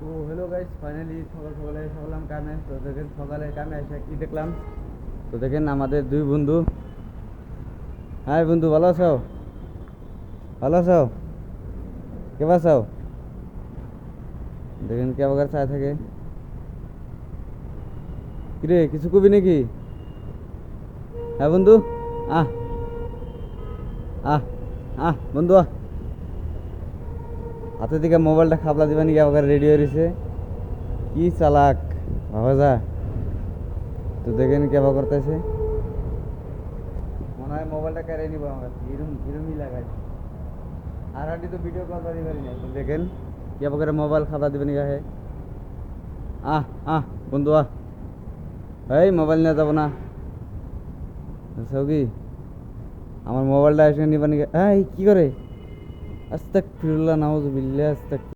তো hello guys finally সকাল সকালে সকালাম কামে। তো দেখেন সকালে কামে এসে কি দেখলাম? তো দেখেন আমাদের দুই বন্ধু। হাই বন্ধু, ভালো আছো? ভালো আছো? কে আছো? দেখেন কে আবার চায় থাকে। কিরে, কিছু কবি নাকি? হ্যাঁ বন্ধু, আহ। আহ আহ, বন্ধু আহ। হাতে দিকে মোবাইলটা খাবলা দিবা নাকি আবার রেডি হয়ে রয়েছে কি চালাক ভাবা যা। তো দেখেন কেবা করতেছে। মনে হয় মোবাইলটা কেড়ে নিবো আমার। এরম, এরমই লাগাই। আর হাঁটি তো ভিডিও পারি পারি না দেখেন কেবা করে মোবাইল খাবলা দিবেন, গায়ে আহ। আহ বন্ধু, আহ। এই, মোবাইল নিয়ে যাব না। সৌকি আমার মোবাইলটা এসে নিবা নাকি এই, কি করে? আস্তাক ফিরুল্লাহ নওয়াজ বিল্লাহ আস্তাক